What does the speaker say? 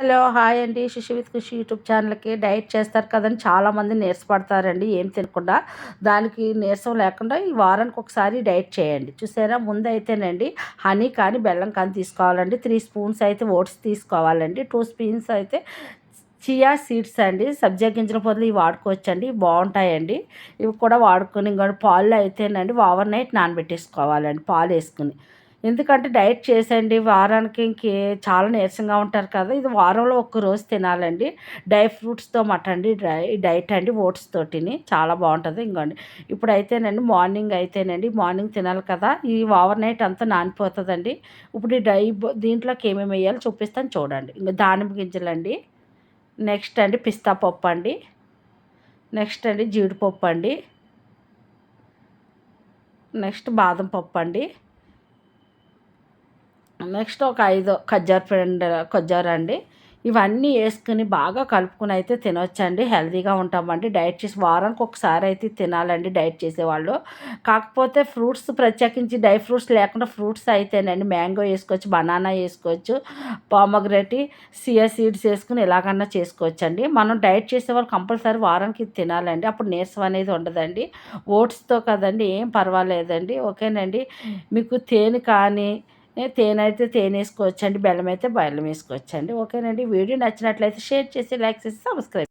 Hello hi అండి. శిశు with కృషి యూట్యూబ్ ఛానల్కి డైట్ చేస్తారు కదండి చాలామంది నీరసపడతారండి ఏం తినకుండా. దానికి నీరసం లేకుండా ఈ వారానికి ఒకసారి డైట్ చేయండి. చూసారా? ముందైతేనండి హనీ కానీ బెల్లం కానీ తీసుకోవాలండి. త్రీ స్పూన్స్ అయితే ఓట్స్ తీసుకోవాలండి. టూ స్పూన్స్ అయితే చియా సీడ్స్ అండి. సబ్జా గింజల పొదలు ఇవి వాడుకోవచ్చండి. బాగుంటాయండి. ఇవి కూడా వాడుకొని ఇంకా పాలు అయితేనండి ఓవర్ నైట్ నానబెట్టేసుకోవాలండి పాలు వేసుకుని ఎందుకంటే డైట్ చేసండి వారానికి ఇంకే చాలా నీరసంగా ఉంటారు కదా ఇది వారంలో ఒక్క రోజు తినాలండి. డ్రై ఫ్రూట్స్తో మటండి డ్రై డైట్ అండి ఓట్స్ తోటిని చాలా బాగుంటుంది. ఇంకోండి ఇప్పుడు అయితేనండి మార్నింగ్ అయితేనండి మార్నింగ్ తినాలి కదా ఈ ఓవర్ నైట్ అంతా నానిపోతుందండి. ఇప్పుడు ఈ డ్రై దీంట్లోకి ఏమేమి వేయాలో చూపిస్తాను చూడండి. ఇంకా దానిమ్మ గింజలండి నెక్స్ట్ అండి పిస్తా పప్పు అండి నెక్స్ట్ అండి జీడిపప్పు అండి నెక్స్ట్ బాదం పప్పు అండి నెక్స్ట్ ఒక ఐదు ఖజ్జార్ ఫ్రెండ్ ఖజ్జార్ అండి. ఇవన్నీ వేసుకుని బాగా కలుపుకుని అయితే తినొచ్చండి. హెల్తీగా ఉంటామండి. డైట్ చేసి వారానికి ఒకసారి అయితే తినాలండి డైట్ చేసేవాళ్ళు. కాకపోతే ఫ్రూట్స్ ప్రత్యేకించి డ్రై ఫ్రూట్స్ లేకుండా ఫ్రూట్స్ అయితేనండి. మ్యాంగో వేసుకోవచ్చు బనానా వేసుకోవచ్చు పామగ్రెటి సియా సీడ్స్ వేసుకుని ఎలాగన్నా చేసుకోవచ్చు అండి మనం డైట్ చేసే వాళ్ళు కంపల్సరీ వారానికి తినాలండి. అప్పుడు నీరసం అనేది ఉండదండి. ఓట్స్తో కదండి ఏం పర్వాలేదండి. ఓకేనండి. మీకు తేనె కానీ తేనె అయితే తేనె వేసుకోవచ్చండి బెల్లం అయితే బెల్లం వేసుకోవచ్చండి. ఓకేనండి వీడియో నచ్చినట్లయితే షేర్ చేసి లైక్ చేసి సబ్స్క్రైబ్